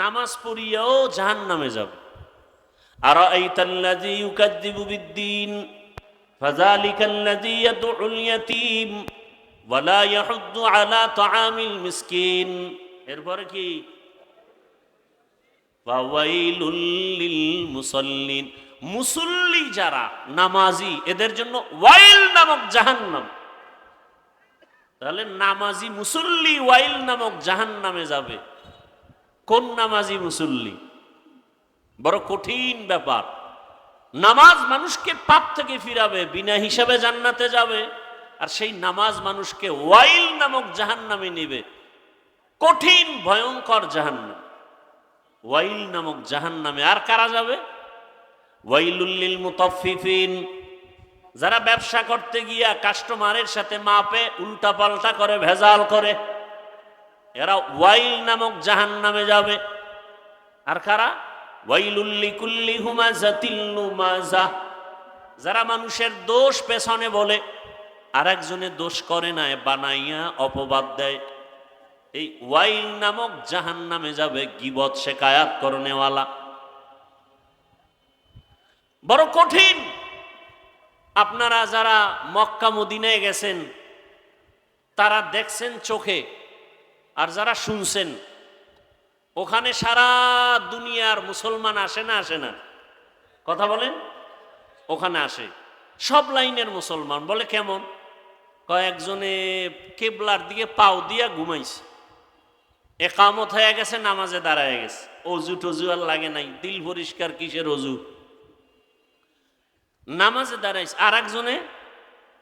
নামাজ পড়িয়াও জাহান নামে যাবে আর বিদ্দীন ইয়াহুদ্দু আলা তাআমিল মিসকিন। এরপরে কি? মুসল্লি যারা, নামাজি, এদের জন্য ওয়াইল নামক জাহান্নাম। তাহলে নামাজি মুসল্লি ওয়াইল নামক জাহান্নামে যাবে। কোন নামাজি মুসল্লি? বড় কঠিন ব্যাপার। নামাজ মানুষকে পাপ থেকে ফিরাবে, বিনা হিসাবে জান্নাতে যাবে, আর সেই নামাজ মানুষকে ওয়াইল নামক জাহান্নামে নিবে। কঠিন, ভয়ঙ্কর জাহান্নাম। ওয়াইল নামক জাহান্নামে আর কারা যাবে? ওয়াইলুল্লিল মুতাফফিফিন। যারা ব্যবসা করতে গিয়া কাস্টমারের সাথে মাপে উল্টা পাল্টা করে, ভেজাল করে এরা ওয়াইল নামক জাহান নামে যাবে। আর কারা? ওয়াইলুল্লি কুল্লি হুমাজাতিল লুমাজা যারা মানুষের দোষ পেছনে বলে আর একজনে দোষ করে না বানাইয়া অপবাদ দেয়। এই ওয়াইল নামক জাহান নামে যাবে গিবত শেখায়াত করনেওয়ালা। বড় কঠিন। আপনারা যারা মক্কা মদিনায় গেছেন, তারা দেখছেন চোখে আর যারা শুনছেন, ওখানে সারা দুনিয়ার মুসলমান আসে না আসে না? কথা বলেন? ওখানে আসে। সব লাইনের মুসলমান, বলে কেমন? কয়েকজনে কেবলার দিকে পাও দিয়া ঘুমাইছে। একামত হয়ে গেছে, নামাজে দাঁড়ায় গেছে। অজু টজু আর লাগে নাই, দিল পরিষ্কার কিসের অজু? নামাজে দাঁড়াইছে। আর একজনে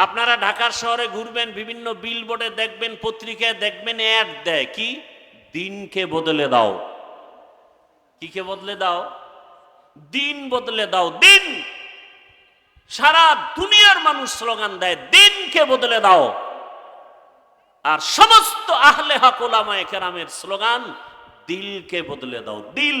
আপনারা ঢাকার শহরে ঘুরবেন, বিভিন্ন বিলবোর্ডে দেখবেন, পত্রিকায় দেখবেন অ্যাড দেয়। কি? দিনকে বদলে দাও। কি কে বদলে দাও? দিন বদলে দাও, দিন! সারা দুনিয়ার মানুষ স্লোগান দেয়, দিনকে বদলে দাও। আর সমস্ত আহলে হকুলামায় কেরামের স্লোগান, দিলকে বদলে দাও, দিল।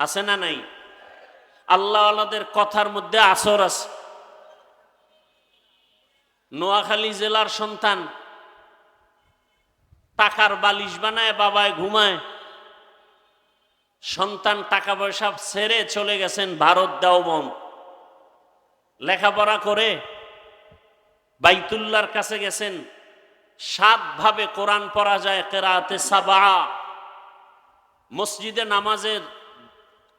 আছে না নাই? আল্লাহওয়ালাদের কথার মধ্যে আসর আছে। নোয়াখালী জেলার সন্তান টাকার বালিশ বানায়, বাবায় ঘুমায়। সন্তান টাকা পয়সা ছেড়ে চলে গেছেন ভারত দেওবন। লেখাপড়া করে বাইতুল্লার কাছে গেছেন। সাতভাবে কোরআন পড়া যায় কেরাতে সাবা মসজিদে নামাজের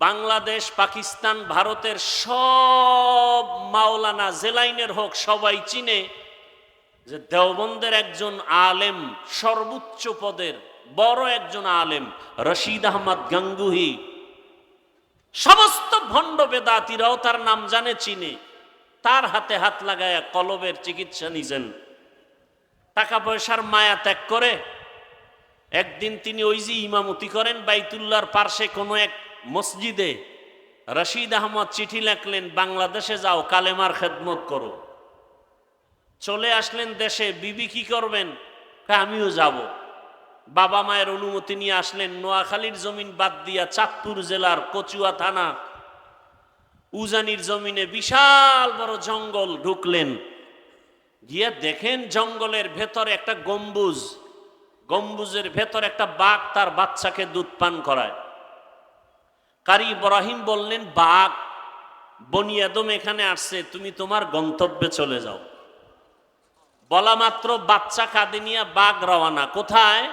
বাংলাদেশ, পাকিস্তান, ভারতের সব মাওলানা জেলাইনের হোক, সবাই চিনে যে দেওবন্দের একজন আলেম, সর্বোচ্চ পদের বড় একজন আলেম, রশিদ আহমদ গাঙ্গুহি। সমস্ত ভণ্ড বেদাতিরাও তার নাম জানে, চিনে। তার হাতে হাত লাগায় কলবের চিকিৎসা নিছেন। টাকা পয়সার মায়া ত্যাগ করে একদিন তিনি ওই যে ইমামতি করেন বাইতুল্লার পার্শ্বে কোনো এক মসজিদে রশিদ আহমদ চিঠি লেখলেন বাংলাদেশে যাও কালেমার খেদমত করো। চলে আসলেন দেশে বিবি কি করবেন? কয়, আমিও যাব। বাবা মায়ের অনুমতি নিয়ে আসলেন নোয়াখালীর জমিন বাদ দিয়া চাঁদপুর জেলার কচুয়া থানা উজানির জমিনে বিশাল বড় জঙ্গল ঢুকলেন। গিয়ে দেখেন জঙ্গলের ভেতরে একটা গম্বুজ। গম্বুজের ভেতর একটা বাঘ তার বাচ্চাকে দুধ পান করায়। কারি ইব্রাহিম বললেন, বাঘ বনিয়াদম এখানে আসছে, তুমি তোমার গন্তব্যে চলে যাও। বলা মাত্র বাচ্চা কাঁদে নিয়ে বাঘ রওয়ানা কোথায়?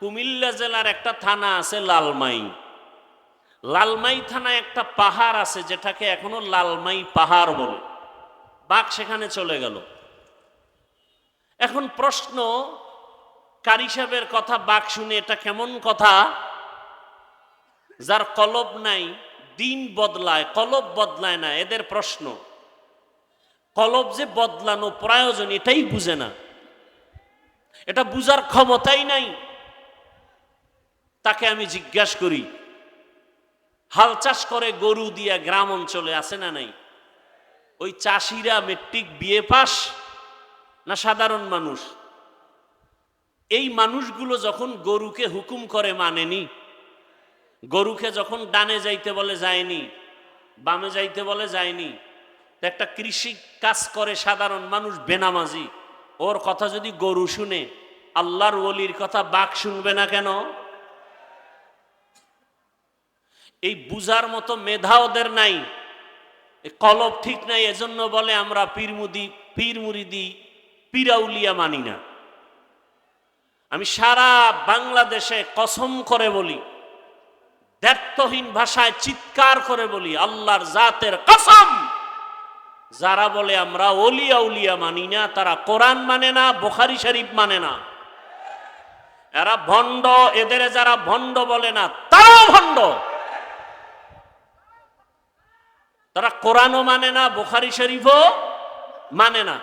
কুমিল্লা জেলার একটা থানা আছে লালমাই। লালমাই থানায় একটা পাহাড় আছে, যেটাকে এখনও লালমাই পাহাড় বলে। বাঘ সেখানে চলে গেল। এখন প্রশ্ন, কারি সাহেবের কথা বাঘ শুনে এটা কেমন কথা? যার কলব নাই, দিন বদলায়, কলব বদলায় না, এদের প্রশ্ন। কলব যে বদলানো প্রয়োজন, এটাই বুঝে না। এটা বুঝার ক্ষমতাই নাই। তাকে আমি জিজ্ঞাসা করি, হাল চাষ করে গরু দিয়া গ্রাম অঞ্চলে আছে না নাই? ওই চাষিরা মেট্রিক বিয়ে পাস না সাধারণ মানুষ? এই মানুষগুলো যখন গরুকে হুকুম করে, মানেনি? গরুকে যখন ডানে যাইতে বলে যায়নি, বামে যাইতে বলে যায়নি একটা কৃষি কাজ করে সাধারণ মানুষ বেনামাজি। ওর কথা যদি গরু শুনে, আল্লাহর ওলির কথা বাঘ শুনবে না কেন? এই বুজার মতো মেধা ওদের নাই। কলব ঠিক নাই, এজন্য বলে আমরা পীরমুদি পীর মুরিদি পীরাউলিয়া মানি না। আমি সারা বাংলাদেশে কসম করে বলি দ্ব্যর্থহীন ভাষায় চিৎকার করে বলি, আল্লাহর জাতের কসম। যারা বলে, আমরা অলিয়া উলিয়া মানি না, তারা কোরআন মানে না, বোখারি শরীফ মানে না। এরা ভণ্ড, এদের যারা ভণ্ড বলে না, তারাও ভণ্ড। তারা কোরআনও মানে না, বোখারি শরীফও মানে না।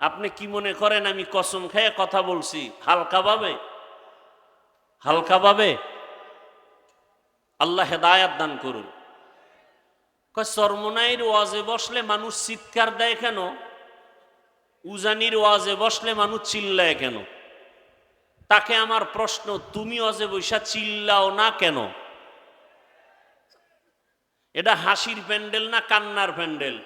আপনি কি মনে করেন, আমি কসম খেয়ে কথা বলছি? হালকাভাবে হালকাভাবে আল্লাহ হেদায়াত দান করুন। কয় সরমনাইর ওয়াজে বসলে মানুষ চিৎকার দেয় কেন? উজানির ওয়াজে বসলে মানুষ চিল্লায় কেন? তাকে আমার প্রশ্ন, তুমি অজে বৈশা চিল্লাও না কেন? এটা হাসির প্যান্ডেল না কান্নার প্যান্ডেল?